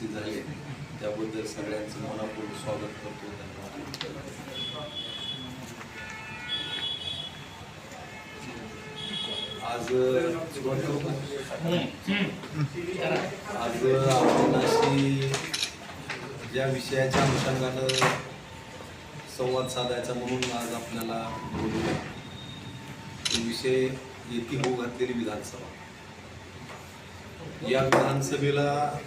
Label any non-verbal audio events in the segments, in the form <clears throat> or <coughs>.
उपस्थित झाले त्याबद्दल सगळ्यांचं मनापूर्वक स्वागत करतो. धन्यवाद. आज आज आपण अशी ज्या विषयाच्या अनुषंगानं संवाद साधायचा म्हणून आज आपल्याला बोलूया. तो विषय येथे होऊ घातलेली विधानसभा. या विधानसभेला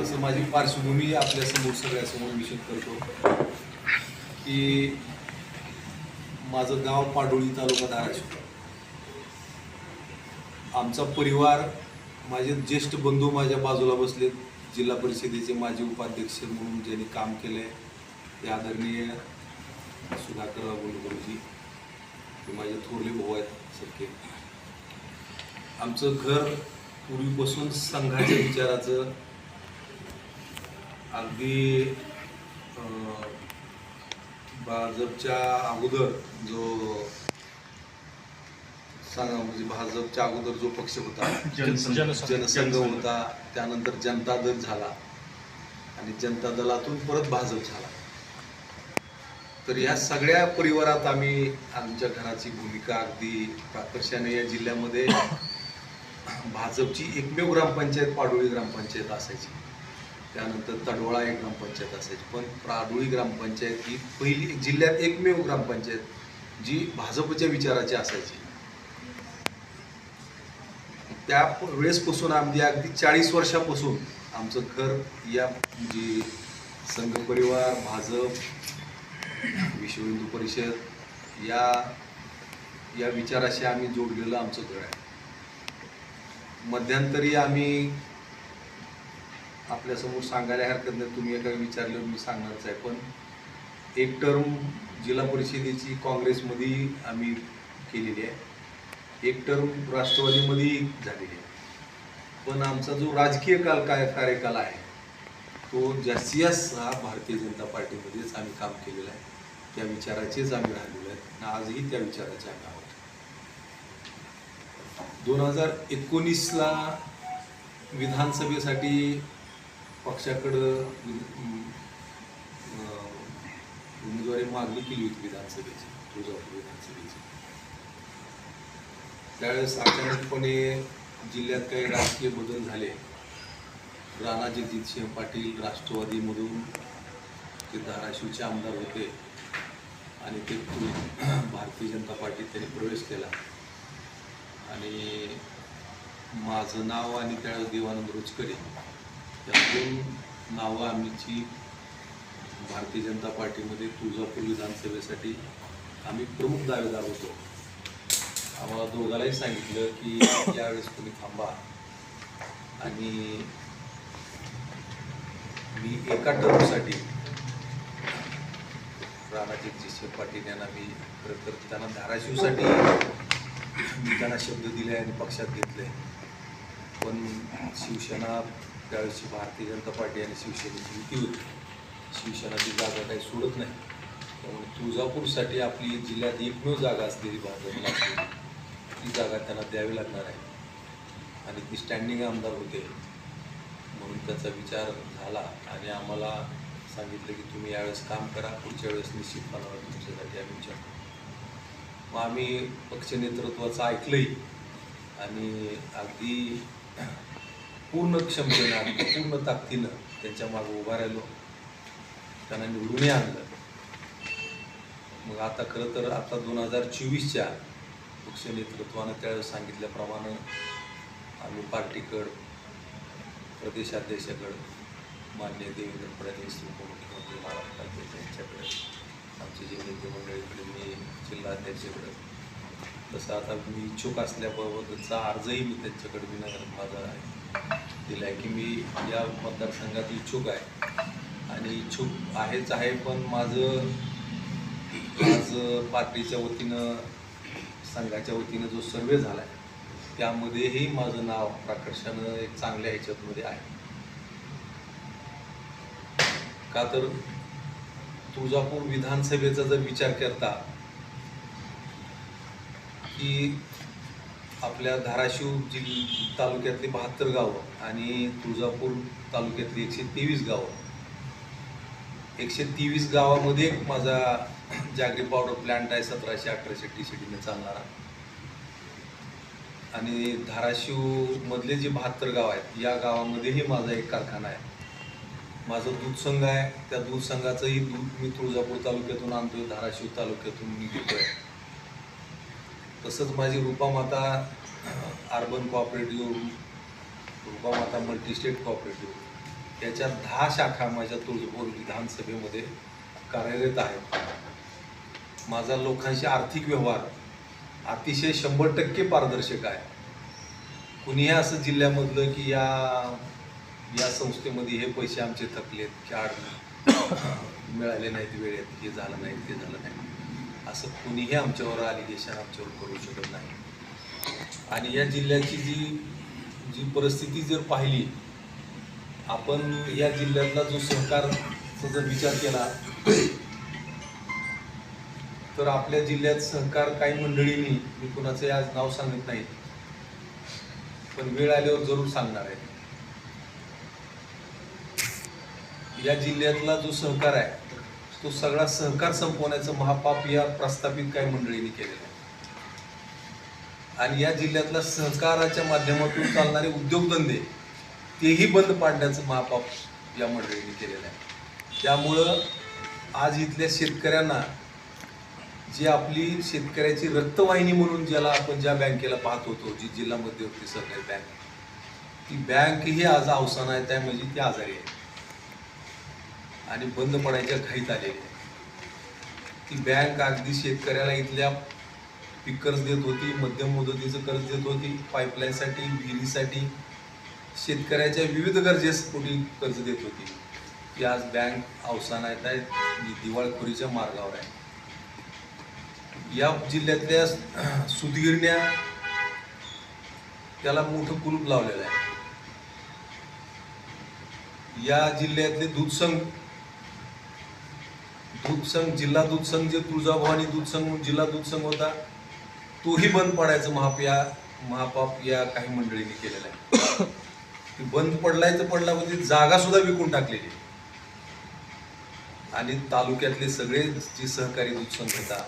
तसं माझी पार्श्वभूमी आपल्यासमोर सगळ्यासमोर विषय करतो की माझं गाव पाडोळी तालुका धाराशिव. आमचा परिवार माझे ज्येष्ठ बंधू माझ्या बाजूला बसलेत. जिल्हा परिषदेचे माजी उपाध्यक्ष म्हणून ज्यांनी काम केले ते आदरणीय सुधाकर गुरुजी ते माझे थोरले भाऊ आहेत सख्खे आमचं घर पूर्वीपासून संघाच्या विचाराचं अगदी भाजपच्या अगोदर जो सांगा म्हणजे भाजपच्या अगोदर जो पक्ष होता जनसंघ. होता त्यानंतर जनता दल झाला आणि जनता दलातून परत भाजप झाला. तर या सगळ्या परिवारात आम्ही आमच्या घराची भूमिका अगदी प्राकर्षाने या जिल्ह्यामध्ये भाजपची एकमेव ग्रामपंचायत पाडोळी ग्रामपंचायत असायची. त्यानंतर तडवळा एक ग्रामपंचायत असायची. पण प्राडोळी ग्रामपंचायत ही पहिली जिल्ह्यात एकमेव ग्रामपंचायत जी भाजपच्या विचाराची असायची. त्या वेळेसपासून आमची अगदी चाळीस वर्षापासून आमचं घर या म्हणजे संघ परिवार भाजप विश्व हिंदू परिषद या या विचाराशी आम्ही जोडलेलं आमचं घर आहे. मध्यंतरी आम्ही आपल्यासमोर सांगायला हरकत नाही. तुम्ही एका विचारलं मी सांगणारच आहे. पण एक टर्म जिल्हा परिषदेची काँग्रेसमध्ये आम्ही केलेली आहे. एक टर्म राष्ट्रवादीमध्ये झालेली आहे. पण आमचा जो राजकीय काल काय कार्यकाल आहे तो जास्तीत जास्त हा भारतीय जनता पार्टीमध्येच आम्ही काम केलेलं आहे. त्या विचाराचेच आम्ही राहिलेलो आहेत आणि आजही त्या विचाराचे आम्ही आहोत दोन हजार एकोणीसला विधानसभेसाठी पक्षाकडं उमेदवारी मागणी केली होती विधानसभेची तुळजापूर विधानसभेची. त्यावेळेस अचानकपणे जिल्ह्यात काही राजकीय बदल झाले. राणा जगजितसिंह पाटील राष्ट्रवादीमधून ते धाराशिवचे आमदार होते. आणि ते <clears throat> भारतीय जनता पार्टीत त्यांनी प्रवेश केला. आणि माझं नाव आणि त्यावेळेस देवानंद रोचकरे त्यातून नावं आमची भारतीय जनता पार्टीमध्ये तुळजापूर विधानसभेसाठी आम्ही प्रमुख दावेदार होतो. आम्हाला दोघालाही सांगितलं की यावेळेस तुम्ही थांबा. आणि मी एका टर्मसाठी राणाजी जगजितसिंह पाटील यांना मी खरं तर त्यांना धाराशिवसाठी मी त्यांना शब्द दिले आणि पक्षात घेतले. पण शिवसेना त्यावेळेसची भारतीय जनता पार्टी आणि शिवसेनेची युती होती. शिवसेना ती जागा काही सोडत नाही. त्यामुळे तुळजापूरसाठी आपली जिल्ह्यात एकमेव जागा असलेली भाजपला ती जागा त्यांना द्यावी लागणार आहे. आणि ती स्टँडिंग आमदार होते. म्हणून त्याचा विचार झाला. आणि आम्हाला सांगितलं की तुम्ही यावेळेस काम करा. पुढच्या वेळेस निश्चित निश्चितपणाला तुमच्यासाठी आम्ही विचार मग आम्ही पक्ष नेतृत्वाचं ऐकलंही. आणि अगदी पूर्ण क्षमतेनं पूर्ण ताकदीनं त्यांच्या मागे उभा राहिलो. त्यांना निवडूनही आणलं. मग आता खरं तर आता दोन हजार चोवीसच्या पक्ष नेतृत्वानं त्यावेळेस सांगितल्याप्रमाणे आम्ही पार्टीकड प्रदेशाध्यक्षाकड मान्य देवेंद्र फडणवीस उपमुख्यमंत्री महाराष्ट्राध्यक्ष यांच्याकडे आमचे जे नेते मंडळीकडे मी जिल्हाध्यक्षाकडे तसं आता मी इच्छुक असल्याबाबतचा अर्जही मी त्यांच्याकडे विनगर माझा आहे दिला आहे की मी या मतदारसंघात इच्छुक आहे. आणि इच्छुक आहेच आहे पण माझं आज पार्टीच्या वतीनं संघाच्या वतीनं जो सर्वे झाला आहे त्यामध्येही माझं नाव प्राकर्षानं एक चांगल्या ह्याच्यातमध्ये आहे. का तर तुळजापूर विधानसभेचा जर विचार करता की आपल्या धाराशिव जिल्ह तालुक्यातली बहात्तर गावं आणि तुळजापूर तालुक्यातली एकशे तेवीस गावं. एकशे तेवीस गावामध्ये एक माझा जागरी पावडर प्लांट आहे सतराशे अठराशे टी सी डीने चालणारा. आणि धाराशिवमधले जे बहात्तर गाव आहेत या गावामध्येही माझा एक कारखाना आहे. माझं दूध संघ आहे त्या दूध संघाचंही दूध मी तुळजापूर तालुक्यातून आणतोय धाराशिव तालुक्यातून मी घेतोय. तसंच माझी Roopamata urban cooperative Roopamata multistate cooperative याच्या दहा शाखा माझ्या तुळजापूर विधानसभेमध्ये कार्यरत आहेत. माझा लोकांशी आर्थिक व्यवहार अतिशय शंभर टक्के पारदर्शक आहे. कुणीही असं जिल्ह्यामधलं की या या संस्थेमध्ये हे पैसे आमचे थकलेत की आड मिळाले नाहीत वेळेत हे झालं नाही ते झालं नाही असं कुणीही आमच्यावर अलिगेशन आमच्यावर करू शकत नाही. आणि या जिल्ह्याची जी जी परिस्थिती जर पाहिली आपण या जिल्ह्यातला जो सहकारचा जर विचार केला तर आपल्या जिल्ह्यात सहकार काही मंडळींनी मी कुणाचे आज नाव सांगत नाही पण वेळ आल्यावर जरूर सांगणार आहे. या जिल्ह्यातला जो सहकार आहे तो सगळा सहकार संपवण्याचं महापाप या प्रस्थापित काही मंडळींनी केलेलं आहे. आणि या जिल्ह्यातल्या सहकाराच्या माध्यमातून चालणारे उद्योगधंदे तेही बंद पाडण्याचं महापाप या मंडळींनी केलेलं आहे. त्यामुळं आज इथल्या शेतकऱ्यांना जी आपली शेतकऱ्याची रक्तवाहिनी म्हणून ज्याला आपण ज्या बँकेला पाहत होतो जी जिल्हा मध्यवर्ती सहकारी बँक ती बँक ही आज अवसान आहे त्या म्हणजे ती आजारी आहे. आणि बंद पडायच्या घाईत आलेली ती बँक अगदी शेतकऱ्याला इथल्या पीक कर्ज देत होती मध्यम मुदतीचं कर्ज देत होती पाईपलाईनसाठी विहिरीसाठी शेतकऱ्याच्या विविध गरजेपोटी कर्ज देत होती. की आज बँक अवसाना येत आहेत जी दिवाळखोरीच्या मार्गावर आहे. या जिल्ह्यातल्या सुदगिरण्या त्याला मोठं कुलूप लावलेलं आहे. या जिल्ह्यातले दूध संघ दूध संघ जिल्हा दूध संघ जे तुळजाभवानी दूध संघ जिल्हा दूध संघ होता तोही बंद पडायचं. महाप या महापाप या काही मंडळींनी केलेला आहे. ती बंद पडलाय तर पडला म्हणजे जागा सुद्धा विकून टाकलेली आणि तालुक्यातले सगळे जे सहकारी दूध संघ होता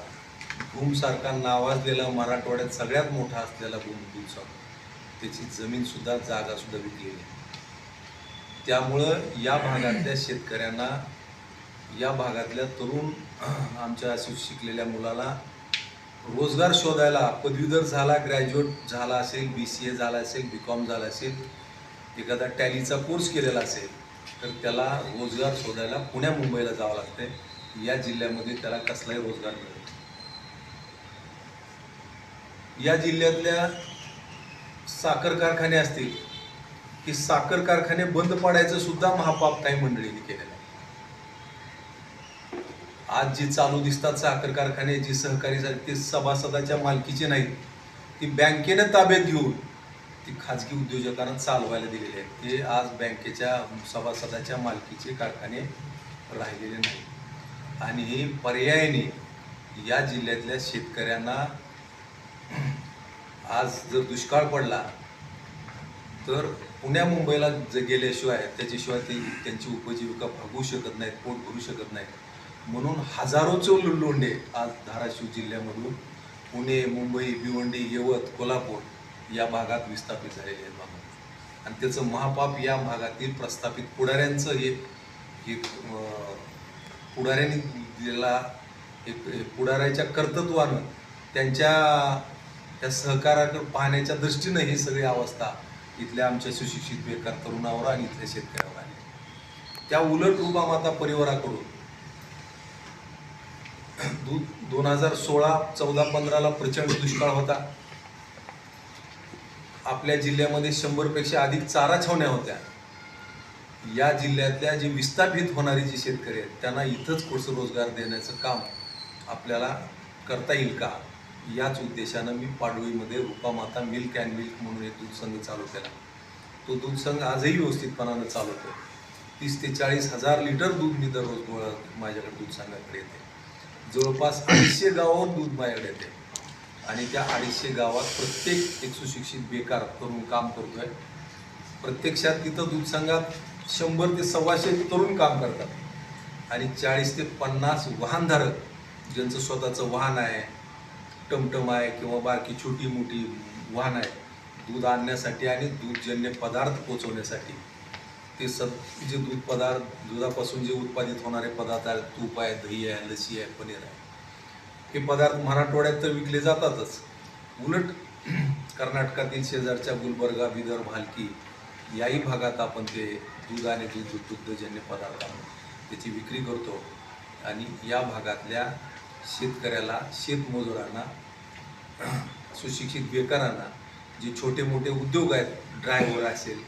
भूम सारखा नावाजलेला मराठवाड्यात सगळ्यात मोठा असलेला भूम दूध संघ त्याची जमीन सुद्धा जागा सुद्धा विकलेली आहे. त्यामुळं या भागातल्या शेतकऱ्यांना या भागातल्या तरुण <clears throat> आमच्या शिकलेल्या मुलाला रोजगार शोधायला पदवीधर झाला ग्रॅज्युएट झाला असेल बी सी ए झाला असेल बी कॉम झाला असेल एखादा टॅलीचा कोर्स केलेला असेल तर त्याला रोजगार शोधायला पुण्या मुंबईला जावं लागतंय. या जिल्ह्यामध्ये त्याला कसलाही रोजगार मिळतो या जिल्ह्यातल्या साखर कारखाने असतील की साखर कारखाने बंद पाडायचं सुद्धा महापाप काही मंडळीने केलेलं आहे आज जी चालू दिसतात साखर कारखाने जी सहकारी झाली ते सभासदाच्या मालकीचे नाहीत. ती बँकेनं ताब्यात घेऊन ती खाजगी उद्योजकांना चालवायला दिलेली आहेत. ते आज बँकेच्या सभासदाच्या मालकीचे कारखाने राहिलेले नाहीत. आणि हे पर्यायाने या जिल्ह्यातल्या शेतकऱ्यांना <clears throat> आज जर दुष्काळ पडला तर पुण्या मुंबईला जे गेल्याशिवाय त्याच्याशिवाय ते त्यांची उपजीविका भागवू शकत नाहीत पोट भरू शकत नाहीत. म्हणून हजारोचे लो- लोंढे आज धाराशिव जिल्ह्यामधून पुणे मुंबई भिवंडी यवत कोल्हापूर या भागात विस्थापित झालेले आहेत बाबा. आणि त्याचं महापाप या भागातील प्रस्थापित पुढाऱ्यांचं हे एक अं, पुढाऱ्यांनी दिलेला एक पुढाऱ्याच्या कर्तृत्वानं त्यांच्या त्या सहकाराकडे पाहण्याच्या दृष्टीनं ही सगळी अवस्था इथल्या आमच्या सुशिक्षित बेकार तरुणावर आणि इथल्या शेतकऱ्यावर आली. त्या उलट रुबामाता परिवाराकडून दू- दोन हजार सोळा चौदा पंधराला प्रचंड दुष्काळ होता. आपल्या जिल्ह्यामध्ये शंभरपेक्षा अधिक चारा छावण्या होत्या. या जिल्ह्यातल्या जे विस्थापित होणारी जी शेतकरी आहेत त्यांना इथंच पुढचं रोजगार देण्याचं काम आपल्याला करता येईल का? याच उद्देशानं मी पाडोळीमध्ये रुपामाता मिल्क अँड मिल्क म्हणून एक दूध संघ चालू केला. तो दूध संघ आजही व्यवस्थितपणानं चालवतो. तीस ते चाळीस हजार लिटर दूध मी दररोज गोळा माझ्याकडे दूध संघाकडे येते. जवळपास अडीचशे गावावर दूध बाहेर येते. आणि त्या अडीचशे गावात प्रत्येक एक सुशिक्षित बेकार करून काम करतोय. प्रत्यक्षात तिथं दूध संघात शंभर ते सव्वाशे तरुण काम करतात. आणि चाळीस ते पन्नास वाहनधारक ज्यांचं स्वतःचं वाहन आहे टमटम आहे किंवा बारकी छोटी मोठी वाहन आहे दूध आणण्यासाठी आणि दूधजन्य पदार्थ पोचवण्यासाठी. ते सत जे दूध पदार्थ दुधापासून जे उत्पादित होणारे पदार्थ आहेत तूप आहे दही आहे लसी आहे पनीर आहे हे पदार्थ मराठवाड्यात तर विकले जातातच. उलट कर्नाटकातील शेजारच्या गुलबर्गा बिदर भालकी याही भागात आपण ते दूध आणि दूध दुग्धजन्य पदार्थ त्याची विक्री करतो. आणि या भागातल्या शेतकऱ्याला शेतमजुरांना सुशिक्षित बेकारांना जे छोटे मोठे उद्योग आहेत ड्रायव्हर असेल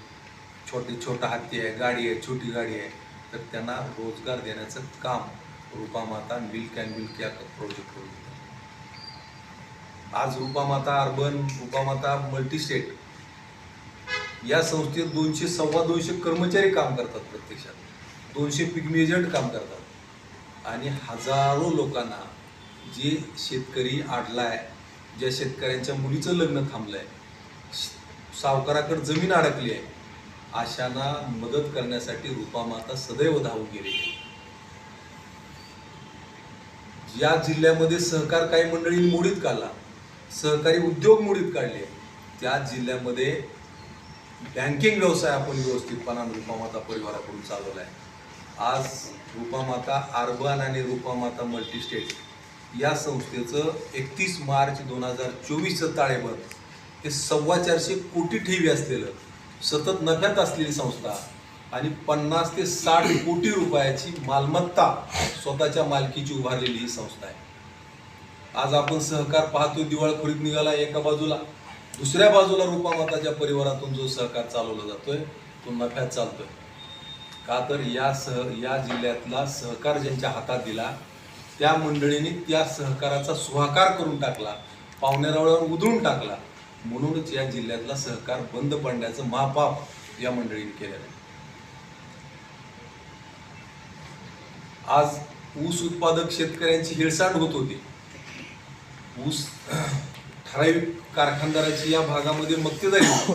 छोटे छोटा हत्ती आहे गाडी आहे छोटी गाडी आहे तर त्यांना रोजगार देण्याचं काम रूपामाता मिल्क अँड मिल्क या प्रोजेक्ट करून आज रूपामाता अर्बन रूपामाता मल्टीस्टेट या संस्थेत दोनशे सव्वा दोनशे कर्मचारी काम करतात प्रत्यक्षात. दोनशे पिग्मी एजंट काम करतात. आणि हजारो लोकांना जे शेतकरी आडलाय ज्या शेतकऱ्यांच्या मुलीचं लग्न थांबलं आहे सावकाराकडे जमीन अडकली आहे आशांना मदत करण्यासाठी रूपामाता सदैव धावून गेली. या जिल्ह्यामध्ये सहकार काही मंडळी मोडीत काढला. सहकारी उद्योग मोडीत काढले. त्या जिल्ह्यामध्ये बँकिंग व्यवसाय आपण व्यवस्थितपणाने रूपामाता परिवाराकडून चालवला आहे आज रूपामाता अर्बन आणि रूपामाता मल्टीस्टेट या संस्थेचं एकतीस मार्च दोन हजार चोवीसचं ताळेबंद हे सव्वा चारशे कोटी ठेवी असलेलं सतत नफ्यात असलेली संस्था आणि पन्नास ते साठ कोटी रुपयाची मालमत्ता स्वतःच्या मालकीची उभारलेली ही संस्था आहे. आज आपण सहकार पाहतो दिवाळखोरीत निघाला एका बाजूला. दुसऱ्या बाजूला रूपामताच्या परिवारातून जो सहकार चालवला जातोय तो नफ्यात चालतोय. का तर या सह या जिल्ह्यातला सहकार ज्यांच्या हातात दिला त्या मंडळींनी त्या सहकाराचा सुहाकार करून टाकला पाहुणेरावळ्यावर उधळून टाकला. म्हणूनच या जिल्ह्यातला सहकार बंद पडण्याचं महापाप या मंडळीने केलेलं आहे. आज ऊस उत्पादक शेतकऱ्यांची हिळसांड होत होती. ऊस ठराविक कारखानदाराची या भागामध्ये मक्तेदारी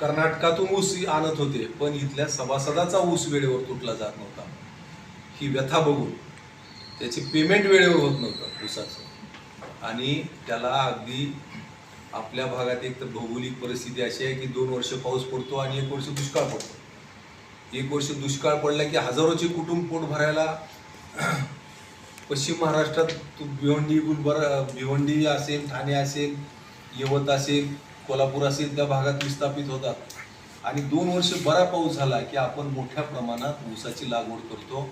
कर्नाटकातून ऊस आणत होते पण इथल्या सभासदाचा ऊस वेळेवर तुटला जात नव्हता. ही व्यथा बघून त्याची पेमेंट वेळेवर होत नव्हतं ऊसाचं. आणि त्याला अगदी आपल्या भागात एक तर भौगोलिक परिस्थिती अशी आहे की दोन वर्ष पाऊस पडतो आणि एक वर्ष दुष्काळ पडतो. एक वर्ष दुष्काळ पडला की हजारोचे कुटुंब पोट भरायला <clears throat> पश्चिम महाराष्ट्रात तू भिवंडी गुलबर भिवंडी असेल ठाणे असेल यवत असेल कोल्हापूर असेल त्या भागात विस्थापित होतात. आणि दोन वर्ष बरा पाऊस झाला की आपण मोठ्या प्रमाणात ऊसाची लागवड करतो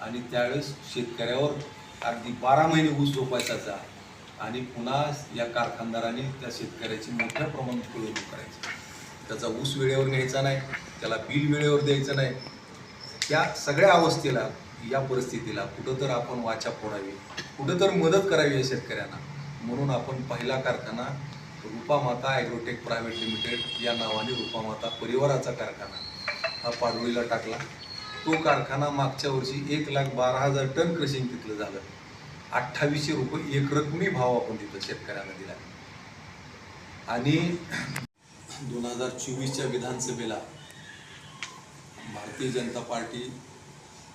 आणि त्यावेळेस शेतकऱ्यावर अगदी बारा महिने ऊस झोपायचा आणि पुन्हा या कारखानदाराने त्या शेतकऱ्याची मोठ्या प्रमाणात पिळवणूक करायची. त्याचा ऊस वेळेवर न्यायचा नाही त्याला बिल वेळेवर द्यायचं नाही. या सगळ्या अवस्थेला या परिस्थितीला कुठं तर आपण वाचा फोडावी कुठं तर मदत करावी या शेतकऱ्यांना. म्हणून आपण पहिला कारखाना रूपामाता ॲग्रोटेक प्रायव्हेट लिमिटेड या नावाने रूपामाता परिवाराचा कारखाना हा पाडोळीला टाकला. तो कारखाना मागच्या वर्षी एक लाख बारा हजार टन क्रशिंग तिथलं झालं. अठ्ठावीसशे रुपये एक रकमी भाव आपण तिथं शेतकऱ्यांना दिला. आणि दोन हजार चोवीसच्या विधानसभेला भारतीय जनता पार्टी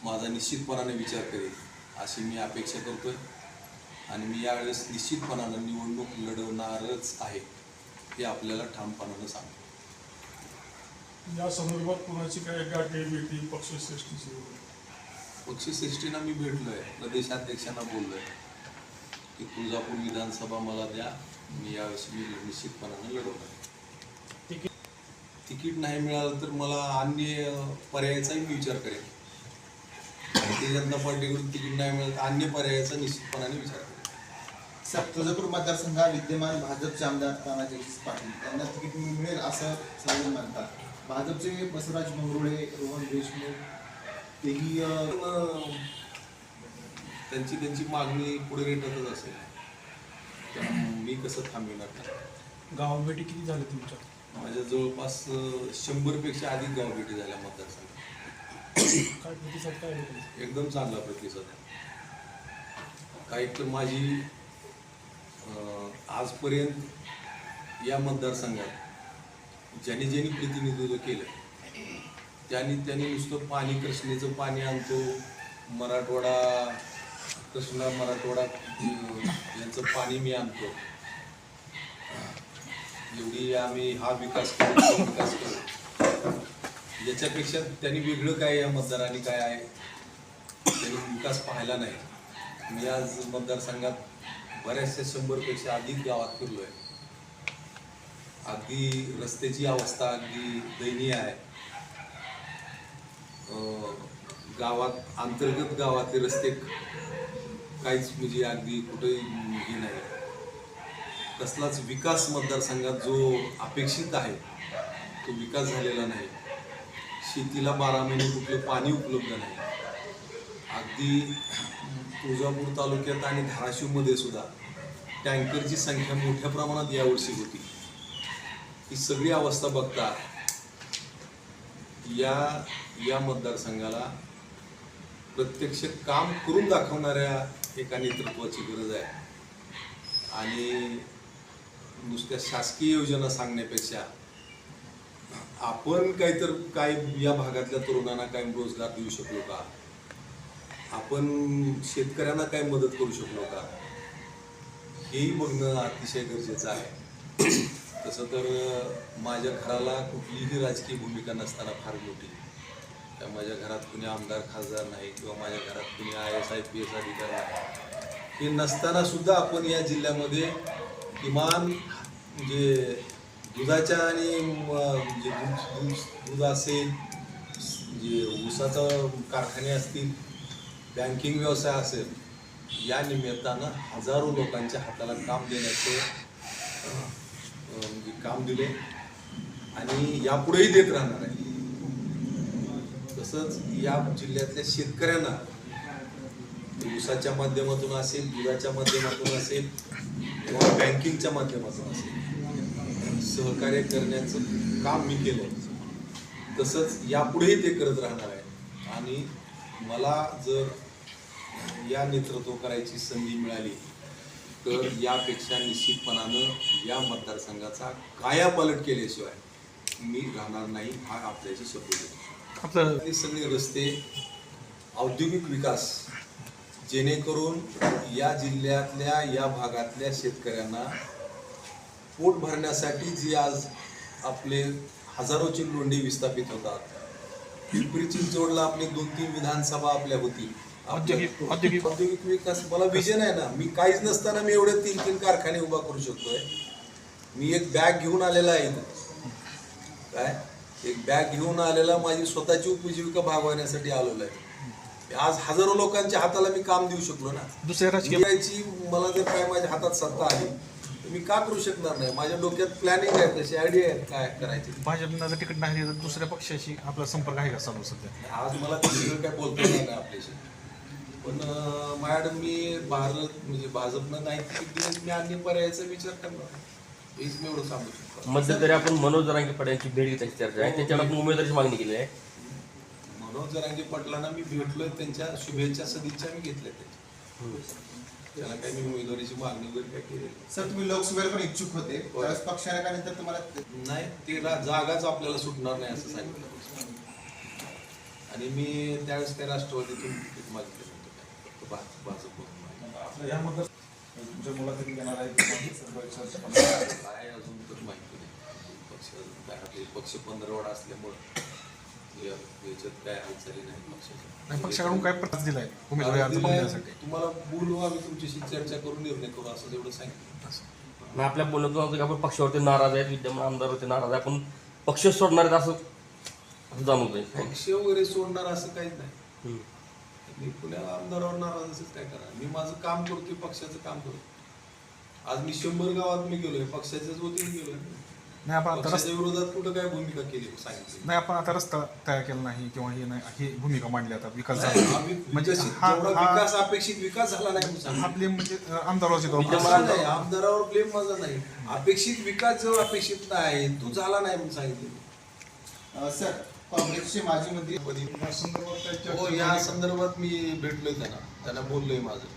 माझा निश्चितपणाने विचार करेल अशी मी अपेक्षा करतोय. आणि मी यावेळेस निश्चितपणानं निवडणूक लढवणारच आहे हे आपल्याला ठामपणानं सांगतो. या संदर्भात कोणाची काय गाठी मिळतील पक्षश्रेष्ठीची पक्षी पक्षश्रेष्ठींना मी भेटलोय. प्रदेशाध्यक्षांना बोललोय की तुळजापूर विधानसभा मला द्या. मी यावेळेस मी निश्चितपणानं लढवणार तिकीट नाही मिळालं तर मला अन्य पर्यायाचाही मी विचार करेन. भारतीय जनता पार्टीकडून तिकीट नाही मिळालं तर अन्य पर्यायाचा निश्चितपणाने विचार करेन. साहेब तुळजापूर मतदारसंघात विद्यमान भाजपचे आमदार तानाजी पाटील यांना तिकीट मिळेल असं सांगून म्हणतात. भाजपचे बसवराज मंगरुळे रोहन देशमुख तेही त्यांची त्यांची मागणी पुढे रेटतच असेल त्यामुळे मी कसं थांबविणार त्याला? गाव भेटी किती झाले तुमच्या माझ्या जवळपास शंभरपेक्षा अधिक गाव भेटी झाल्या मतदारसंघात काय प्रतिसाद काय आहे? एकदम चांगला प्रतिसाद आहे काही तर माझी आजपर्यंत या मतदारसंघात ज्यांनी ज्यांनी प्रतिनिधित्व केलं त्यांनी त्यांनी नुसतं पाणी कृष्णेचं पाणी आणतो. मराठवाडा कृष्णा मराठवाडा यांचं पाणी मी आणतो. एवढी आम्ही हा विकास करू विकास करू याच्यापेक्षा त्यांनी वेगळं काय या मतदारांनी काय आहे? त्यांनी विकास पाहिला नाही. मी आज मतदारसंघात बऱ्याचशा शंभरपेक्षा अधिक गावात फिरलो आहे अगदी रस्त्याची अवस्था अगदी दयनीय आहे. गावात अंतर्गत गावातले रस्ते काहीच म्हणजे अगदी कुठेही हे नाही. कसलाच विकास मतदारसंघात जो अपेक्षित आहे तो विकास झालेला नाही. शेतीला बारा महिने कुठलं पाणी उपलब्ध नाही. अगदी तुळजापूर तालुक्यात आणि धाराशिवमध्ये सुद्धा टँकरची संख्या मोठ्या प्रमाणात यावर्षी होती. ही सगळी अवस्था बघता या या मतदारसंघाला प्रत्यक्ष काम करून दाखवणाऱ्या एका नेतृत्वाची गरज आहे. आणि नुसत्या शासकीय योजना सांगण्यापेक्षा आपण काहीतर काय या भागातल्या तरुणांना काय रोजगार देऊ शकलो का? आपण शेतकऱ्यांना काय मदत करू शकलो का? हेही बघणं अतिशय गरजेचं आहे. तसं तर माझ्या घराला कुठलीही राजकीय भूमिका नसताना फार मोठी. त्या माझ्या घरात कुणी आमदार खासदार नाही किंवा माझ्या घरात कुणी I S I P S अधिकारी नाही. हे नसताना सुद्धा आपण या जिल्ह्यामध्ये किमान म्हणजे दुधाच्या आणि म्हणजे दूध दूध- असेल जे ऊसाचा कारखाने असतील बँकिंग व्यवसाय असेल या निमित्तानं हजारो लोकांच्या हाताला काम देण्याचे म्हणजे काम दिले आणि यापुढेही देत राहणार आहे. तसंच या जिल्ह्यातल्या शेतकऱ्यांना ऊसाच्या माध्यमातून असेल दुधाच्या माध्यमातून असेल किंवा बँकिंगच्या माध्यमातून असेल सहकार्य करण्याचं काम मी केलं. तसंच यापुढेही ते करत राहणार आहे. आणि मला जर या नेतृत्व करायची संधी मिळाली तर यापेक्षा निश्चितपणानं या मतदारसंघाचा कायापालट केल्याशिवाय मी राहणार नाही हा आपल्याशी शब्द आणि सगळे रस्ते औद्योगिक विकास जेणेकरून या जिल्ह्यातल्या या भागातल्या शेतकऱ्यांना पोट भरण्यासाठी जी आज आपले हजारोची लोंढी विस्थापित होतात पिंपरी चिंचवडला आपली दोन तीन विधानसभा आपल्या होती. औद्योगिक- औद्योगिक- औद्योगिक विकास मला विजन आहे ना. मी काहीच नसताना मी एवढे तीन तीन कारखाने उभा करू शकतोय. मी एक बॅग घेऊन आलेला आहे. काय? एक बॅग घेऊन आलेला माझी स्वतःची उपजीविका भागवण्यासाठी आलेलो आहे. आज हजारो लोकांच्या हाताला मी काम देऊ शकलो ना. दुसऱ्या मला जर काय माझ्या हातात सत्ता आली तर मी का करू शकणार नाही? माझ्या डोक्यात प्लॅनिंग आहे तशी आयडिया आहे काय करायची. भाजपनं जर तिकीट नाही तर दुसऱ्या पक्षाशी आपला संपर्क आहे का चालू सध्या? आज मला काय बोलता येणार नाही आपल्याशी. पण मॅडम मी भारत म्हणजे भाजपनं नाही तिकीट मी अन्य पर्यायाचा विचार करणार हेच मी एवढं सांगू शकतो. मध्यंतरी आपण मनोज जरांगे पाटील यांची भेट घेतल्याची चर्चा. आहे त्याच्यावर आपण उमेदवारीची मागणी केली आहे. मनोज जरांगे पाटलांना मी भेटलोय त्यांच्या शुभेच्छा सदिच्छा मी घेतल्या त्याच्या. त्याला काही मी उमेदवारीची मागणी वगैरे काय केली. सर तुम्ही लोकसभेला पण इच्छुक होते. त्यावेळेस पक्षानंतर तुम्हाला? नाही ते रा- जागाच आपल्याला सुटणार नाही असं सांगितलं. आणि मी त्यावेळेस त्या राष्ट्रवादीतून मागितलं तुमच्या मुलाखती घेणार आहे काय अजून तर माहिती नाही पक्ष अजून काय आपले पक्ष पंधरवडा असल्यामुळं या- याच्यात काय हालचाली नाही पक्षाच्या पक्षाकडून काय प्रकार दिलाय? उमेदवारी अर्ज दिलाय, बघण्यासाठी तुम्हाला बोलू आम्ही तुमच्याशी चर्चा करून निर्णय करू असं जेवढं सांगितलं. मग आपल्या बोलण्यातून होतं की आपण पक्षावरती नाराज आहेत विद्यमान आमदारवरती नाराज आहे आपण पक्ष सोडणार आहेत असं असं जाणवतंय. पक्ष वगैरे सोडणार असं काहीच नाही. मी पुण्याला आमदारावर नाराज असेल काय करा मी माझं काम करतोय पक्षाचं काम करतो आज मी शंभर गावात मी गेलोय पक्षाच्याच वतीने गेलोय. नाही आपण आता रस्ता पक्षाच्या विरोधात कुठं काय भूमिका केली सांगितली? नाही आपण आता रस्ता तयार केला नाही किंवा हे नाही ही भूमिका मांडली आता विकास झाला. आम्ही म्हणजे हा- जेवढा हा- विकास अपेक्षित विकास झाला नाही सांगितलं. आपले म्हणजे आमदाराचे असं नाही आमदारावर ब्लेम माझा नाही. अपेक्षित विकास जो अपेक्षित नाही तो झाला नाही म्हणून सांगितलं. सर काँग्रेसचे माजी मंत्री हो या संदर्भात मी भेटलोय त्यांना. त्यांना बोललोय माझं.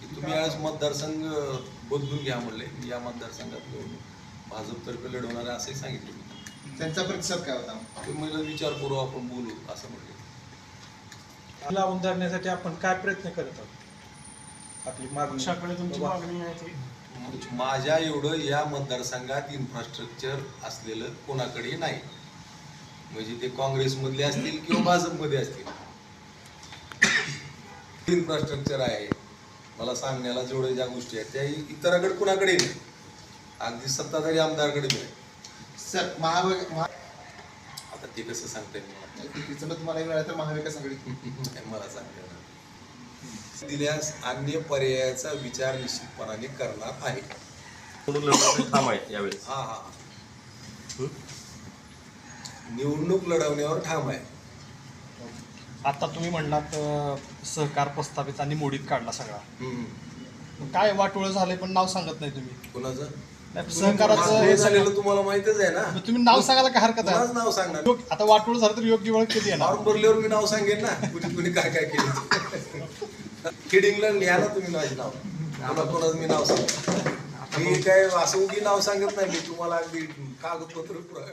की तुम्ही आज मतदारसंघ बदलून घ्या म्हणले. मी या मतदारसंघात भाजपतर्फे लढवणार आहे असंही सांगितलं मी. त्यांचा प्रतिसाद काय होता? ते मला विचार करू आपण बोलू असं म्हणले. लावून धरण्यासाठी आपण काय प्रयत्न करत आहोत? आपली मागणी. तुमची मागणी आहे ती. माझ्या एवढं या मतदारसंघात इन्फ्रास्ट्रक्चर असलेलं कोणाकडे नाही. म्हणजे ते काँग्रेसमधले असतील किंवा भाजपमध्ये असतील. <coughs> इन्फ्रास्ट्रक्चर आहे. मला सांगण्याला जेवढ्या ज्या गोष्टी आहेत त्या इतराकडे कुणाकडे नाही. अगदी सत्ताधारी आमदारकडे नाही. सर महाविक महा- आता ते कसं सांगता येईल तुम्हाला मिळालं तर महाविकास आघाडी. मला सांगता दिल्यास अन्य पर्यायाचा विचार निश्चितपणाने करणार आहे. आहेत यावेळेस. हा हा. निवडणूक लढवण्यावर ठाम आहे. आता तुम्ही म्हणलात अं, सहकार प्रस्तावित आणि मोडीत काढला सगळा. हम्म. काय वाटोळं झालंय पण नाव सांगत नाही तुम्ही? कुणाचं? नाही, हे सहकाराचं हे झालेलं तुम्हाला माहितच आहे ना. तुम्ही नाव सांगायला काय हरकत कुणाच आहे नाव सांगणार? आता वाटोळ झालं तर योग्य वेळ कधी येणार फॉर्म भरल्यावर मी नाव सांगेन ना. कुणी कुणी काय काय केलं किडिंगला लिहा ना तुम्ही माझे नाव. मला कोणाचं मी नाव सांग मी काय असं उगी नाव सांगत नाही. मी तुम्हाला अगदी कागदपत्र पुरा-